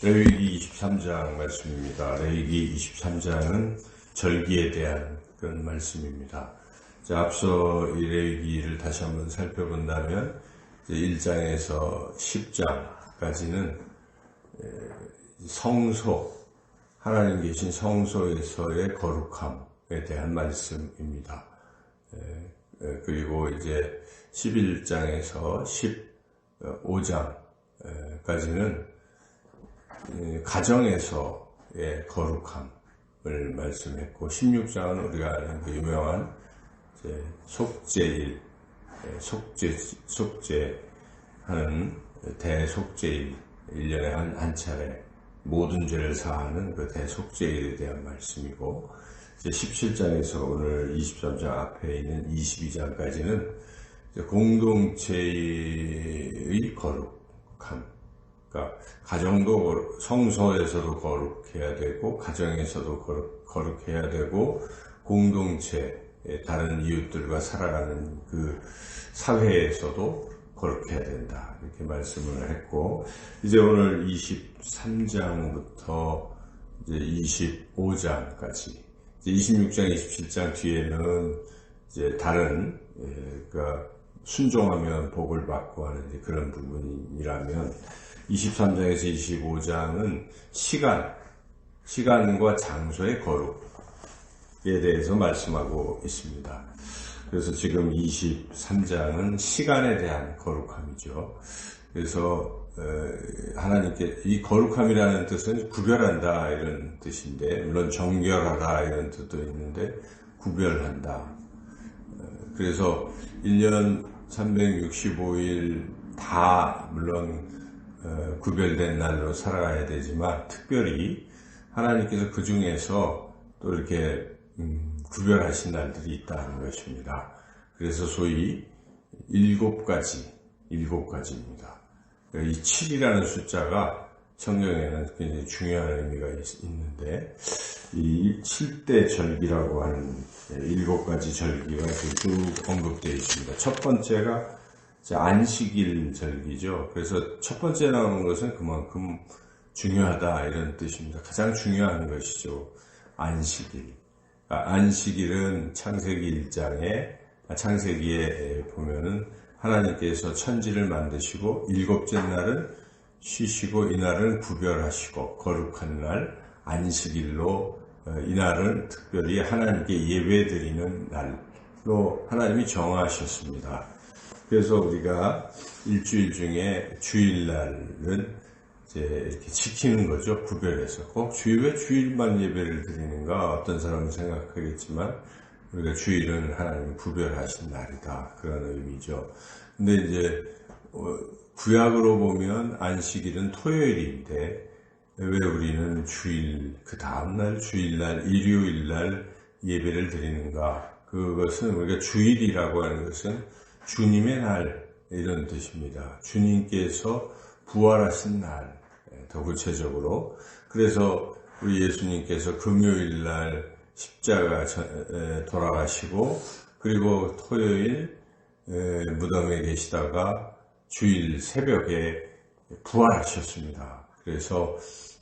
레위기 23장 말씀입니다. 레위기 23장은 절기에 대한 그런 말씀입니다. 자, 앞서 이 레위기를 다시 한번 살펴본다면 1장에서 10장까지는 성소, 하나님 계신 성소에서의 거룩함에 대한 말씀입니다. 그리고 이제 11장에서 15장까지는 가정에서의 거룩함을 말씀했고 16장은 우리가 아는 그 유명한 속죄일, 속죄, 속죄하는 대속죄일, 1년에 한, 한 차례 모든 죄를 사하는 그 대속죄일에 대한 말씀이고 17장에서 오늘 23장 앞에 있는 22장까지는 공동체의 거룩함, 그러니까 가정도 성소에서도 거룩해야 되고 가정에서도 거룩, 거룩해야 되고 공동체 다른 이웃들과 살아가는 그 사회에서도 거룩해야 된다. 이렇게 말씀을 했고 이제 오늘 23장부터 이제 25장까지 이제 26장 27장 뒤에는 이제 다른 그러니까 순종하면 복을 받고 하는 그런 부분이라면 23장에서 25장은 시간, 시간과 장소의 거룩에 대해서 말씀하고 있습니다. 그래서 지금 23장은 시간에 대한 거룩함이죠. 그래서 하나님께 이 거룩함이라는 뜻은 구별한다 이런 뜻인데 물론 정결하다 이런 뜻도 있는데 구별한다. 그래서 1년 365일 다 물론 어, 구별된 날로 살아가야 되지만 특별히 하나님께서 그 중에서 또 이렇게 음, 구별하신 날들이 있다는 것입니다. 그래서 소위 일곱 가지, 일곱 가지입니다. 이 7이라는 숫자가 성경에는 굉장히 중요한 의미가 있는데 이 7대 절기라고 하는 일곱 가지 절기가 쭉 언급되어 있습니다. 첫 번째가 안식일 절기죠. 그래서 첫 번째 나오는 것은 그만큼 중요하다 이런 뜻입니다. 가장 중요한 것이죠. 안식일. 아, 안식일은 창세기 1장에 아, 창세기에 보면은 하나님께서 천지를 만드시고 일곱째 날은 쉬시고 이날은 구별하시고 거룩한 날 안식일로 어, 이날은 특별히 하나님께 예배드리는 날로 하나님이 정하셨습니다. 그래서 우리가 일주일 중에 주일날은 이제 이렇게 지키는 거죠. 구별해서. 꼭 주일, 왜 주일만 예배를 드리는가? 어떤 사람은 생각하겠지만, 우리가 주일은 하나님 구별하신 날이다. 그런 의미죠. 근데 이제, 어, 구약으로 보면 안식일은 토요일인데, 왜 우리는 주일, 그 다음날 주일날, 일요일날 예배를 드리는가? 그것은 우리가 주일이라고 하는 것은 주님의 날 이런 뜻입니다. 주님께서 부활하신 날, 예, 더 구체적으로. 그래서 우리 예수님께서 금요일 날 십자가 돌아가시고 그리고 토요일 무덤에 계시다가 주일 새벽에 부활하셨습니다. 그래서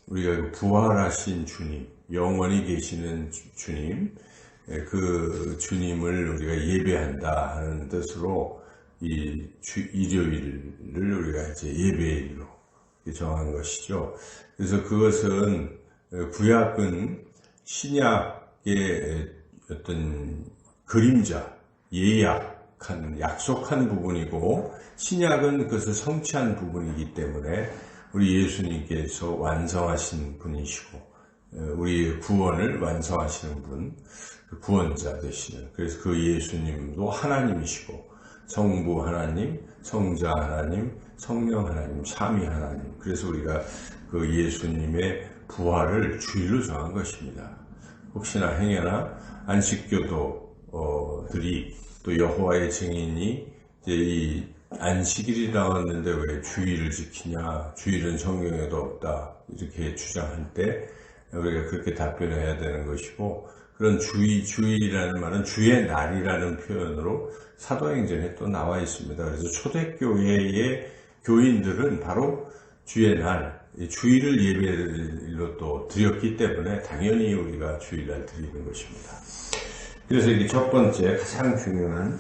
우리가 부활하신 주님, 영원히 계시는 주님, 예, 그 주님을 우리가 예배한다 하는 뜻으로 이 주, 일요일을 우리가 이제 예배일로 정한 것이죠. 그래서 그것은 어, 구약은 신약의 어떤 그림자, 예약한, 약속한 부분이고 신약은 그것을 성취한 부분이기 때문에 우리 예수님께서 완성하신 분이시고 어, 우리 구원을 완성하시는 분, 그 구원자 되시는 그래서 그 예수님도 하나님이시고 성부 하나님, 성자 하나님, 성령 하나님, 삼위 하나님. 그래서 우리가 그 예수님의 부활을 주일로 정한 것입니다. 혹시나 행여나 안식교도들이 또 여호와의 증인이 이제 이 안식일이 나왔는데 왜 주일을 지키냐? 주일은 성경에도 없다. 이렇게 주장할 때 우리가 그렇게 답변해야 되는 것이고 그런 주의, 주일이라는 말은 주의 날이라는 표현으로 사도행전에 또 나와 있습니다. 그래서 초대교회의 교인들은 바로 주의 날, 주일을 예배로 또 드렸기 때문에 당연히 우리가 주일날 드리는 것입니다. 그래서 이게 첫 번째 가장 중요한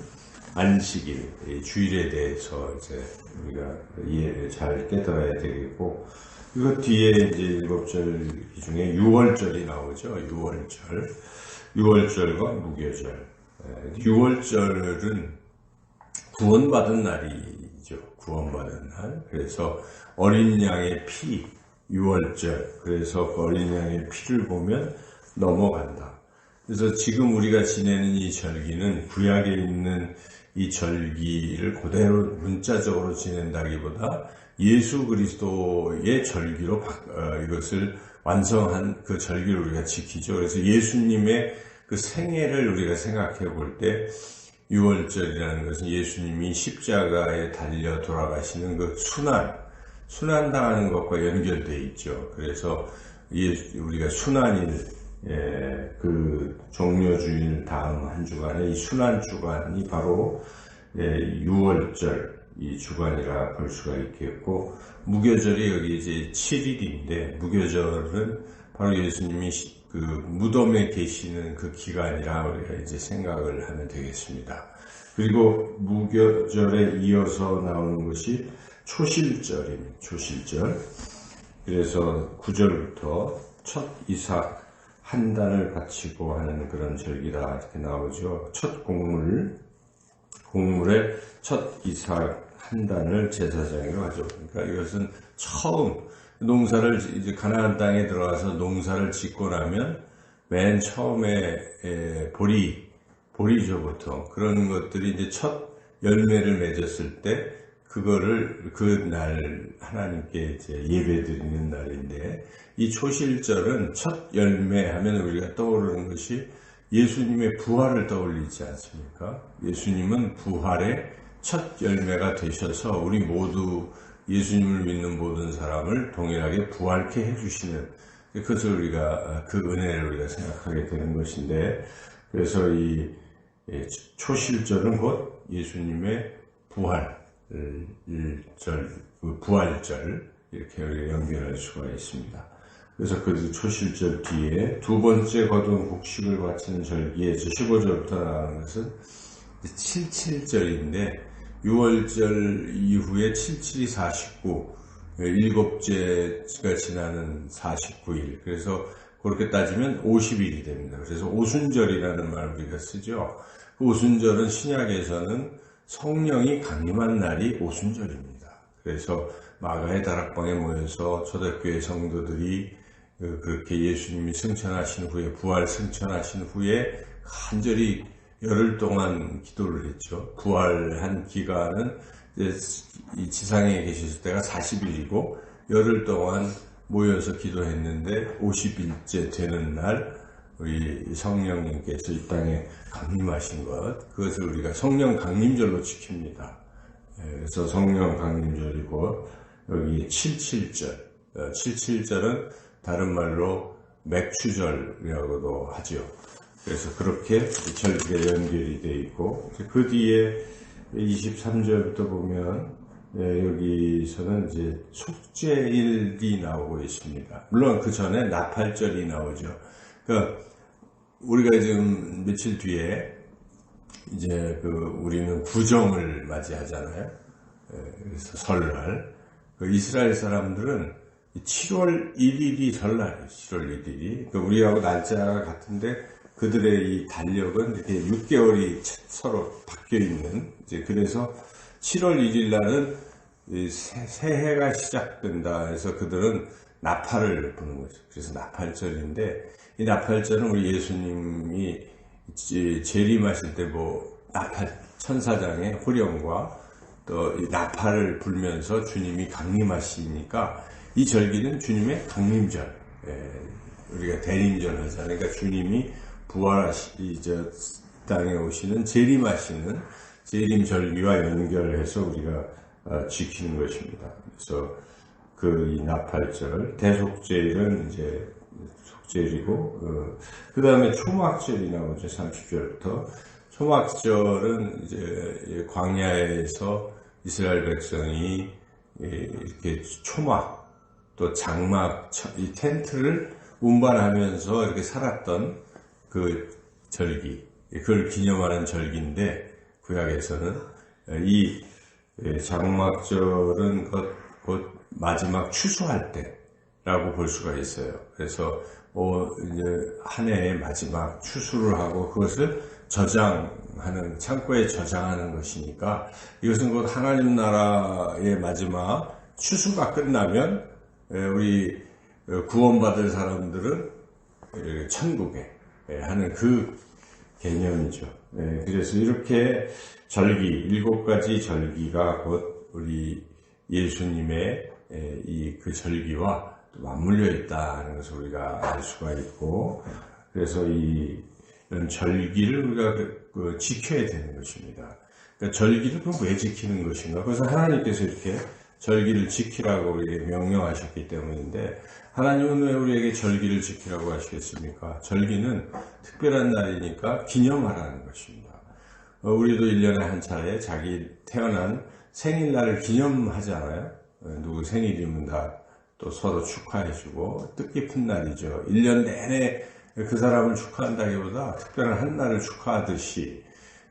안식일, 주일에 대해서 이제 우리가 이해를 잘 깨달아야 되겠고, 그 뒤에 이제 일곱 절 중에 6월절이 나오죠. 6월절. 6월절과 무교절. 6월절은 구원받은 날이죠. 구원받은 날. 그래서 어린 양의 피, 6월절. 그래서 어린 양의 피를 보면 넘어간다. 그래서 지금 우리가 지내는 이 절기는 구약에 있는 이 절기를 그대로 문자적으로 지낸다기보다 예수 그리스도의 절기로 어, 이것을 완성한 그 절기를 우리가 지키죠. 그래서 예수님의 그 생애를 우리가 생각해 볼 때 6월절이라는 것은 예수님이 십자가에 달려 돌아가시는 그 순환, 순환당하는 것과 연결되어 있죠. 그래서 우리가 순환일, 예, 그 종료주일 다음 한 주간에 이 순환 주간이 바로 예, 6월절 이 주간이라 볼 수가 있겠고 무교절이 여기 이제 7일인데 무교절은 바로 예수님이 그 무덤에 계시는 그 기간이라 우리가 이제 생각을 하면 되겠습니다. 그리고 무교절에 이어서 나오는 것이 초실절입니다. 초실절. 그래서 9절부터 첫 이삭 한 단을 바치고 하는 그런 절기다 이렇게 나오죠. 첫 곡물, 곡물의 첫 이삭 한 단을 제사장으로 하죠. 그러니까 이것은 처음 농사를 이제 가나안 땅에 들어가서 농사를 짓고 나면 맨 처음에 보리 보리죠 보통 그런 것들이 이제 첫 열매를 맺었을 때 그거를 그날 하나님께 이제 예배 드리는 날인데 이 초실절은 첫 열매 하면 우리가 떠오르는 것이 예수님의 부활을 떠올리지 않습니까? 예수님은 부활의 첫 열매가 되셔서 우리 모두 예수님을 믿는 모든 사람을 동일하게 부활케 해주시는 그것을 우리가 그 은혜를 우리가 생각하게 되는 것인데 그래서 이 초실절은 곧 예수님의 부활 절, 그 부활절 이렇게 연결할 수가 있습니다. 그래서 그 초실절 뒤에 두 번째 거둔 곡식을 바치는 절기에서 15절부터 나가는 것은 77절인데 6월절 이후에 77이 49, 일곱째가 지나는 49일. 그래서 그렇게 따지면 50일이 됩니다. 그래서 오순절이라는 말을 우리가 쓰죠. 그 오순절은 신약에서는 성령이 강림한 날이 오순절입니다. 그래서 마가의 다락방에 모여서 초대교회 성도들이 그 그렇게 예수님이 승천하신 후에 부활 승천하신 후에 간절히 열흘 동안 기도를 했죠. 부활한 기간은 이 지상에 계셨을 때가 40일이고 열흘 동안 모여서 기도했는데 50일째 되는 날 우리 성령님께서 이 땅에 강림하신 것 그것을 우리가 성령 강림절로 지킵니다. 예, 그래서 성령 강림절이고 여기 77절 77절은 다른 말로 맥추절이라고도 하죠. 그래서 그렇게 절기가 연결이 되어 있고 그 뒤에 23절부터 보면 네, 여기서는 이제 속죄일이 나오고 있습니다. 물론 그 전에 나팔절이 나오죠. 그러니까 우리가 지금 며칠 뒤에 이제 그 우리는 구정을 맞이하잖아요. 네, 그래서 설날. 그 이스라엘 사람들은 7월 1일이 설날이에요. 7월 1일이. 그 우리하고 날짜가 같은데 그들의 이 달력은 이렇게 6개월이 서로 바뀌어 있는 이제 그래서 7월 1일 날은 새해가 시작된다 해서 그들은 나팔을 부는 거죠. 그래서 나팔절인데 이 나팔절은 우리 예수님이 재림하실 때 뭐 나팔 천사장의 호령과 또 나팔을 불면서 주님이 강림하시니까 이 절기는 주님의 강림절 예, 우리가 대림절 하잖아요. 그러니까 주님이 부활하시, 저, 땅에 오시는 재림하시는 재림절기와 연결해서 우리가 어, 지키는 것입니다. 그래서 그 이 나팔절, 대속절은 이제 속절이고, 어, 그 다음에 초막절이 나오죠. 30절부터. 초막절은 이제 광야에서 이스라엘 백성이 예, 이렇게 초막 또 장막 처- 이 텐트를 운반하면서 이렇게 살았던 그 절기 그걸 기념하는 절기인데 구약에서는 이 예, 장막절은 곧, 곧 마지막 추수할 때 라고 볼 수가 있어요. 그래서 어, 이제 한 해의 마지막 추수를 하고 그것을 저장하는 창고에 저장하는 것이니까 이것은 곧 하나님 나라의 마지막 추수가 끝나면 예, 우리 구원받을 사람들은 예, 천국에 예, 하는 그 개념이죠. 예, 그래서 이렇게 절기, 일곱 가지 절기가 곧 우리 예수님의 이 그 절기와 또 맞물려 있다는 것을 우리가 알 수가 있고, 그래서 이, 절기를 우리가 그- 그 지켜야 되는 것입니다. 그러니까 절기를 그럼 왜 지키는 것인가? 그래서 하나님께서 이렇게 절기를 지키라고 우리에게 명령하셨기 때문인데, 하나님은 왜 우리에게 절기를 지키라고 하시겠습니까? 절기는 특별한 날이니까 기념하라는 것입니다. 어, 우리도 1년에 한 차례 자기 태어난 생일날을 기념하잖아요. 어, 누구 생일이면 다 또 서로 축하해주고 뜻깊은 날이죠. 1년 내내 그 사람을 축하한다기보다 특별한 한 날을 축하하듯이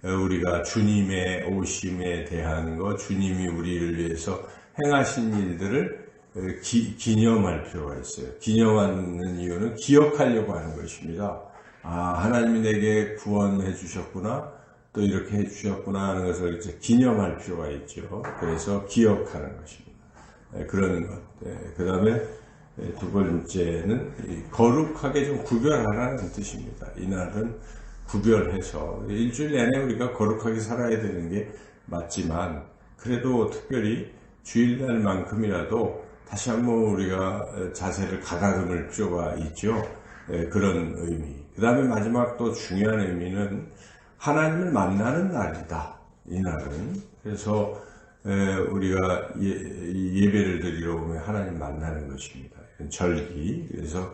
어, 우리가 주님의 오심에 대한 것, 주님이 우리를 위해서 행하신 일들을 어, 기, 기념할 필요가 있어요. 기념하는 이유는 기억하려고 하는 것입니다. 아, 하나님이 내게 구원해 주셨구나. 또 이렇게 해 주셨구나 하는 것을 이제 기념할 필요가 있죠. 그래서 기억하는 것입니다. 예, 그런 것. 그 다음에 두 번째는 이 거룩하게 좀 구별하라는 뜻입니다. 이날은 구별해서 일주일 내내 우리가 거룩하게 살아야 되는 게 맞지만 그래도 특별히 주일날만큼이라도 다시 한번 우리가 자세를 가다듬을 필요가 있죠. 예, 그런 의미. 그 다음에 마지막 또 중요한 의미는 하나님을 만나는 날이다. 이 날은. 그래서 에, 우리가 예, 배를 드리러 오면 하나님 만나는 것입니다. 절기. 그래서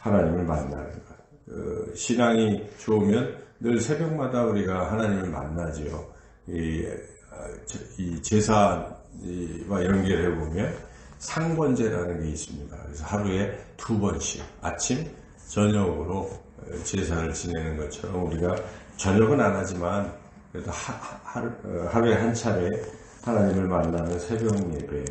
하나님을 만나는 것. 어, 신앙이 좋으면 늘 새벽마다 우리가 하나님을 만나지요. 이, 아, 저- 이 제사와 연결해 보면 상번제라는 게 있습니다. 그래서 하루에 두 번씩 아침, 저녁으로 어, 제사를 지내는 것처럼 우리가 저녁은 안 하지만 그래도 하, 하루, 어, 하루에 한 차례 하나님을 만나는 새벽 예배.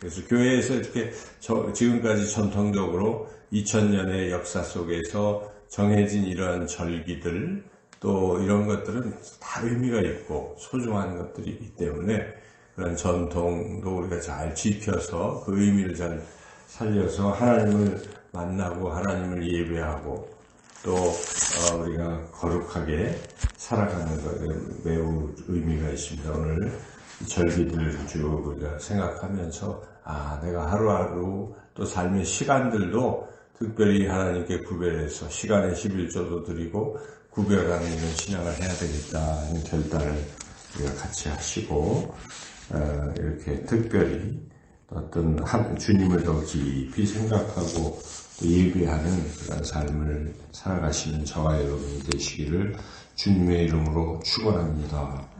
그래서 교회에서 이렇게 저- 지금까지 전통적으로 2000년의 역사 속에서 정해진 이러한 절기들 또 이런 것들은 다 의미가 있고 소중한 것들이기 때문에 그런 전통도 우리가 잘 지켜서 그 의미를 잘 살려서 하나님을 만나고 하나님을 예배하고 또 어, 우리가 거룩하게 살아가는 것에 매우 의미가 있습니다. 오늘 이 절기들을 쭉 우리가 생각하면서 아 내가 하루하루 또 삶의 시간들도 특별히 하나님께 구별해서 시간의 11조도 드리고 구별하는 이런 신앙을 해야 되겠다 하는 결단을 우리가 같이 하시고 어, 이렇게 특별히 어떤 한- 주님을 더 깊이 생각하고 또 예배하는 그런 삶을 살아가시는 저와 여러분이 되시기를 주님의 이름으로 축원합니다.